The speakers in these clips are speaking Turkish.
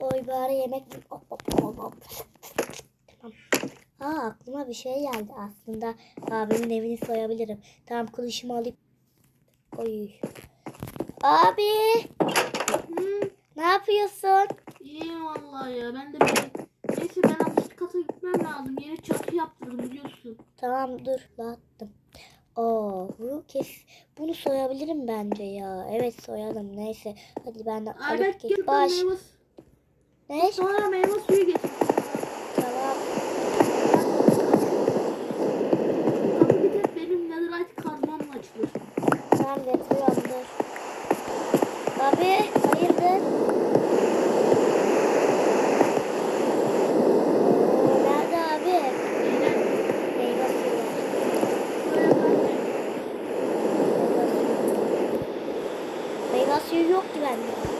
Oy bari yemek. Hop, hop, hop, hop. Tamam. Aa aklıma bir şey geldi aslında. Abimin evini soyabilirim. Tamam kılıçımı alayım. Oy. Abi Hı, ne yapıyorsun? iyi vallahi ya. Ben de bir... Neyse ben alt kata gitmem lazım. Yeni çatı yaptırdım biliyorsun. Tamam dur attım. Oo bu kes bunu soyabilirim bence ya. Evet soyalım neyse. Hadi ben de Ay alıp gidip Baş. meyve, Ne? sonra meyve suyu getir. Tamam. Kapı bir tek benim netherite kazmamla açılır. Tamam getiriyorum dur. Abi hayırdır? Oo, Nerede abi? Meyve suyu. Meyve suyu yok ki bende.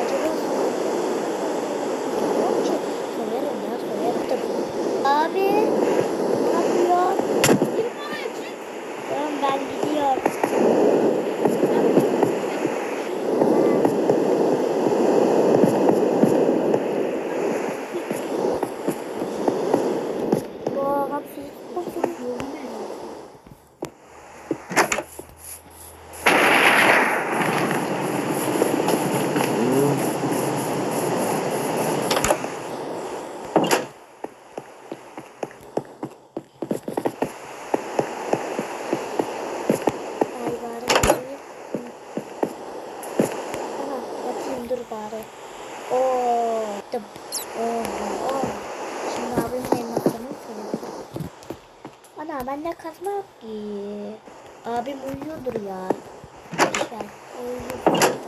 Acaba Yok ki. Soyarım ya soyarım tabii. Abi ne yapıyorsun? Girme oraya çık. Tamam ben gidiyorum. Bu hapsi Gördün mü? Ay bari yatayım. Aha yatayım dur bari. Oo, dım. Oo, oo. Şimdi abimin elmasını koyalım. Ana bende kazma yok ki. Abim uyuyordur ya. Boşver. Uyuyor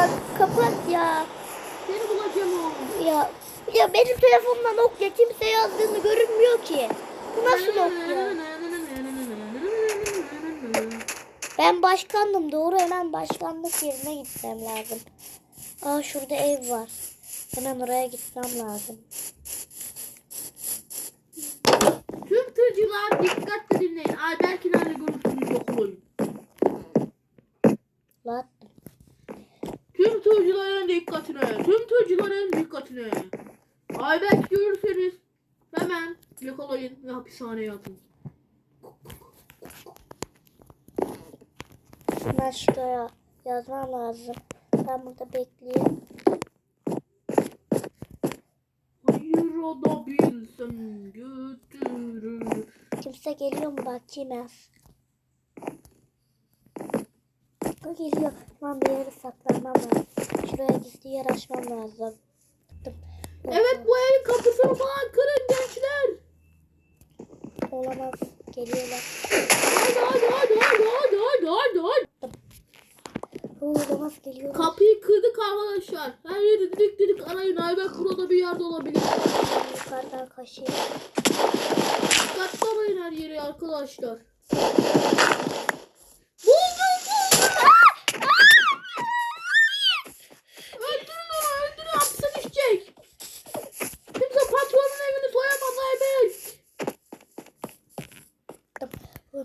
Ya kapat ya. Seni bulacağım oğlum. Ya ya benim telefonumda Nokia kimse yazdığını görünmüyor ki. Bu nasıl Nokia? Ben başkandım doğru hemen başkanlık yerine gitmem lazım. Aa şurada ev var. Hemen oraya gitmem lazım. Tüm tırcılar dikkatle dinleyin. Ayberkinlerle görüşürüz yok olun. Lan Tüm tırcıların dikkatine. Tüm tırcıların dikkatine. Ayberk görürseniz hemen yakalayın ve hapishaneye atın. ben şuraya yazmam lazım. Ben burada bekleyeyim. Hayır o da bilsem götürür. Kimse geliyor mu bakayım az. O geliyor. Tamam bir yere saklanmam lazım. Şuraya gizli yer açmam lazım. Tıp. Evet bu evin kapısını falan kırın gençler. Olamaz. Geliyorlar. Hadi hadi hadi hadi hadi hadi hadi hadi. Olamaz geliyorlar. Kapıyı kırdık arkadaşlar. Her yeri dedik dedik arayın. Ayberk burada bir yerde olabilir. Yukarıdan kaşıyım. Dikkatli arayın her yeri arkadaşlar.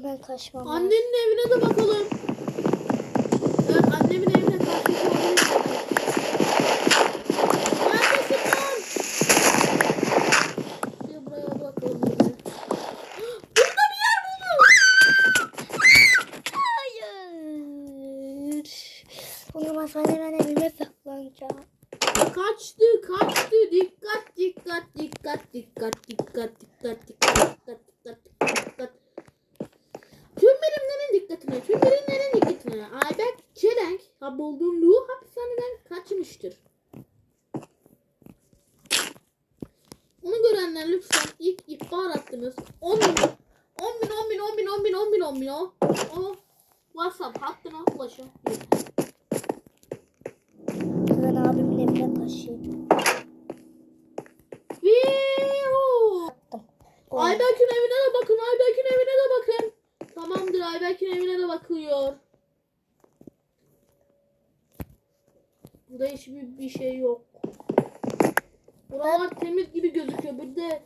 Hemen kaçmam. Annenin evine de bakalım. Onu görenler lütfen ilk ihbar attınız. 10 bin, 10 bin, 10 bin, 10 bin, 10 bin, 10 bin, 10 bin o. O WhatsApp hattına ulaşın. Hemen abimin evine! O- Ayberk'in evine de bakın. Ayberk'in evine de bakın. Tamamdır. Ayberk'in evine de bakıyor. Burada hiçbir bir şey yok. Buralar temiz gibi gözüküyor. Bir de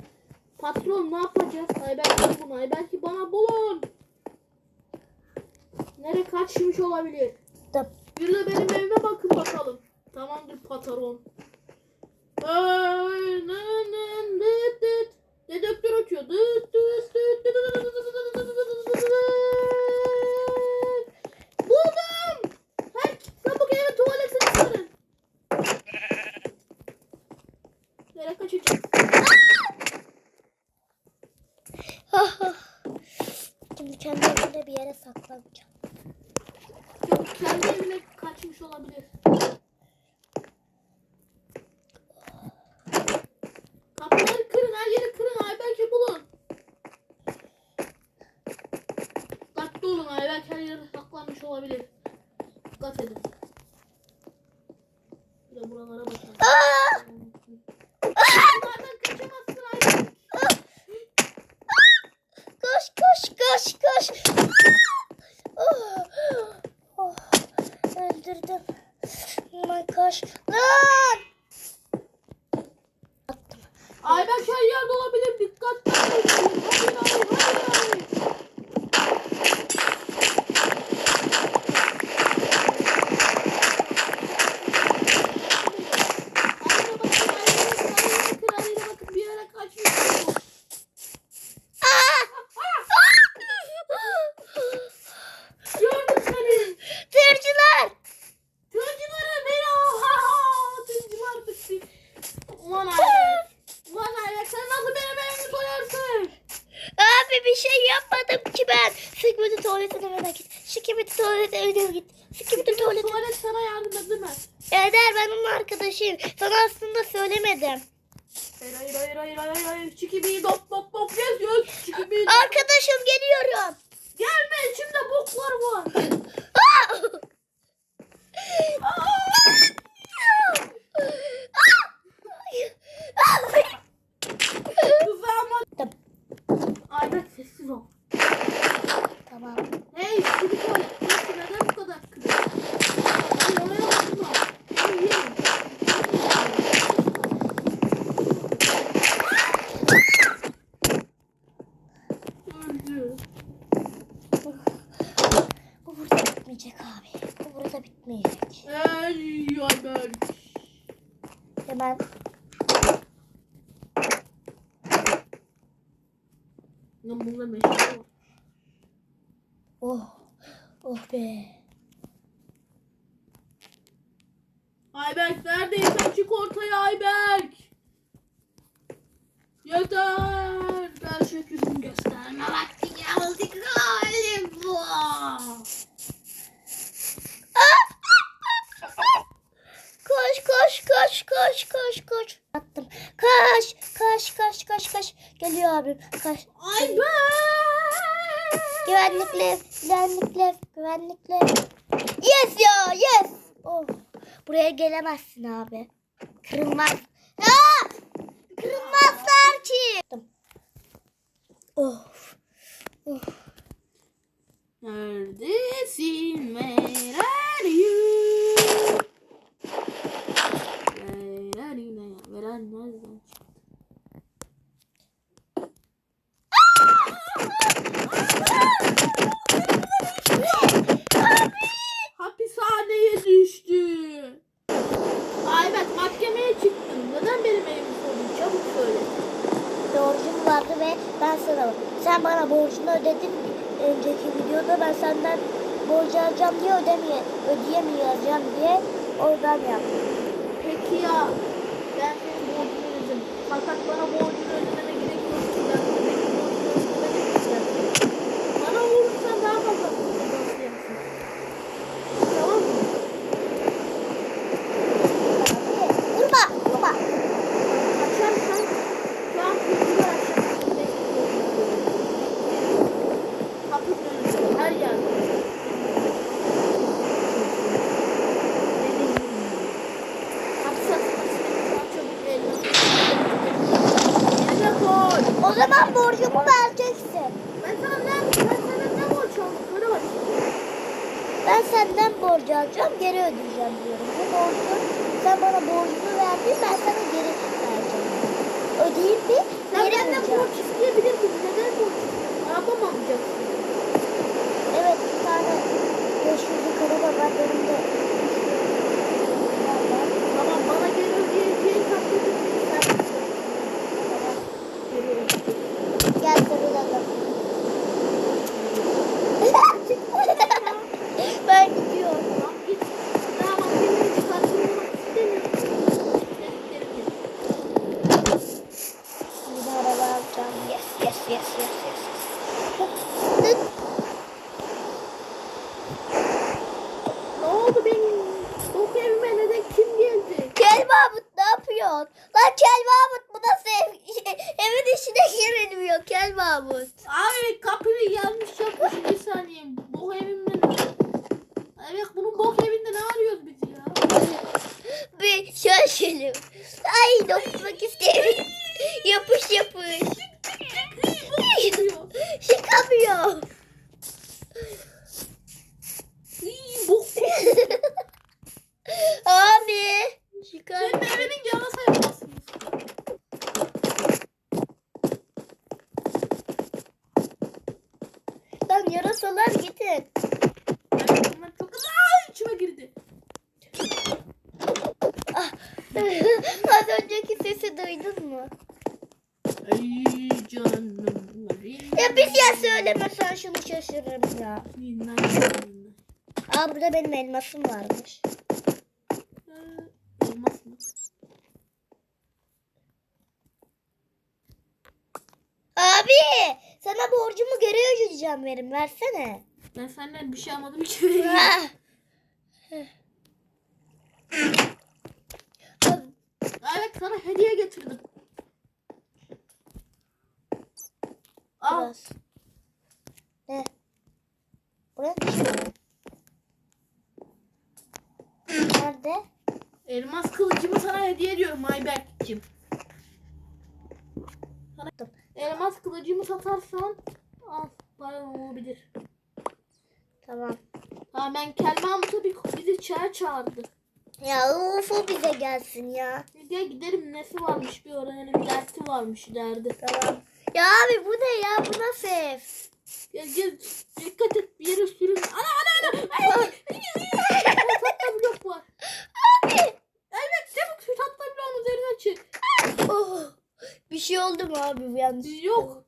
patron ne yapacağız? Ay belki bunu. Ay belki bana bulun. Nereye kaçmış olabilir? Yürü benim evime bakın bakalım. Tamamdır patron. Dedektör atıyor. Bir yere saklanacağım. Yok, kendi evine kaçmış olabilir. Kapıları kırın, her yeri kırın. Ayberk'i bulun. Dikkatli olun. Ayberk her yere saklanmış olabilir. Dikkat edin. Bir de buralara bakın kaçamazsın Ayberk. Koş koş koş koş. Oh, oh, öldürdüm. Aman koş. Lan! Attım. Ayberk her yerde olabilir. Dikkatli olun. Hayır, hayır, hayır, hayır. Anne bakın, Ayberk, Ayberk, Ayberk, bakın bir yere kaçmış. Gördüm seni. Tırcılar! Tırcıları beni al. Tırcılar bitti. Ulan Ayberk. Ulan Ayberk sen nasıl benim evimi soyarsın? Abi bir şey yapmadım ki ben. Sıkmıntı tuvaletine hemen git. Sıkmıntı tuvaletine git. Sıkmıntı tuvaletine. Tuvalet sana yardım edemez. Eder ben onun arkadaşıyım. Sana aslında söylemedim. Hayır hayır hayır hayır hayır hayır. Çikibi dop dop dop yes yes. Çikibi Arkadaşım geliyorum. Gelme içimde boklar var. Lan bununla meşgul. Oh. Oh be. Koş koş koş. Attım. Kaç kaç kaç kaç kaç. Geliyor abim. Kaç. Ayberk. Güvenlikler, güvenlikler, güvenlikler. Yes ya, yes. Oh, buraya gelemezsin abi. Kırılmaz. Aa! Kırılmazlar ki. Of. Of. Neredesin? Where are you? Where are you? Ne ya? Where are you? Nereden çıktı? Hapishaneye düştü. Ayberk mahkemeye çıktın. Neden benim evimi sordun? Çabuk söyle. Borcum vardı ve ben sana sen bana borcunu ödedin önceki videoda ben senden borcu alacağım diye ödemeye ödeyemeyeceğim diye oradan yaptım. Peki ya ben senin borcunu ödedim. Fakat bana borcunu ödemene gerek yok. ki. Ben senin borcunu ödemeyeceğim. Bana vurursan daha fazla cezası yersin. Tamam mı? Vurma, vurma. Kaçarsan şu an kırmızı aşağısında Kapının önünde her yerde. Hapse atmasın. Şu an çabuk eline. Yerine koy. O zaman borcumu vereceksin. Ben ne, ben sana ne borç aldım? Ben senden borcu alacağım, geri ödeyeceğim diyorum. Bu borcu, sen bana borcunu verdin, ben sana geri vereceğim. Ödeyip bir Sen geri benden ödeyeceğim. borç isteyebilirdin. Neden borç istiyorsun? Araba mı alacaksın? Evet, bir tane 500'lük araba var benim de. Tamam bana geri ödeyeceğin takdirde sen geri ödeyeceksin. Gel sarılalım. ben gidiyorum. Tamam git. Daha mahkemeye çıkartılmak istemiyorum. Dediklerimi. Şimdi araba alacağım. Yes, yes, yes, yes, yes. yes. Ne oldu benim? Bok evime neden kim geldi? Kel Mahmut ne yapıyorsun? Lan Kel Mahmut bu nasıl ev? Evin içine girilmiyor Kel Mahmut. Abi kapıyı yanlış yapmışım bir saniye. Bok evimde Evet bunun bok evinde ne arıyoruz biz ya? Bir şaşırdım. Ay dokunmak istemiyorum. yapış yapış. Çıkamıyor. İyi bok. Abi. Çıkar. Senin evinin yana sayılmazsınız. Lan yarasalar gidin. Evet, bunlar çok Aa, içime girdi. Az önceki sesi duydun mu? Ay canım. Ya bir şey söylemesen şunu şaşırırım ya. Aa burada benim elmasım varmış. Olmaz mı? Abi sana borcumu geri ödeyeceğim verim versene. Ben senden bir şey almadım ki. Ah. evet sana hediye getirdim. Biraz. Ne? Buraya düşüyor. Nerede? Elmas kılıcımı sana hediye ediyorum Ayberk'cim. Elmas kılıcımı satarsan al para olabilir. Tamam. Ha ben Kel Mahmut'a bir bizi çaya çağırdı. Ya uf o bize gelsin ya. Gel gidelim nesi varmış bir öğrenelim derti varmış derdi. Tamam. Ya abi bu ne ya? Bu nasıl ev? Gel gel dikkat et bir yere sürün. Ana ana ana. Ay, ay, ay, ay. Tahta blok var. Abi. Evet çabuk şu tahta bloğun üzerine çık. Oh. Bir şey oldu mu abi bu yanlış? Yok.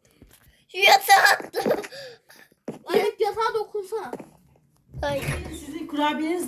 Şu yatağa atla. Evet yatağa dokunsana. Ay. Sizin kurabiyeniz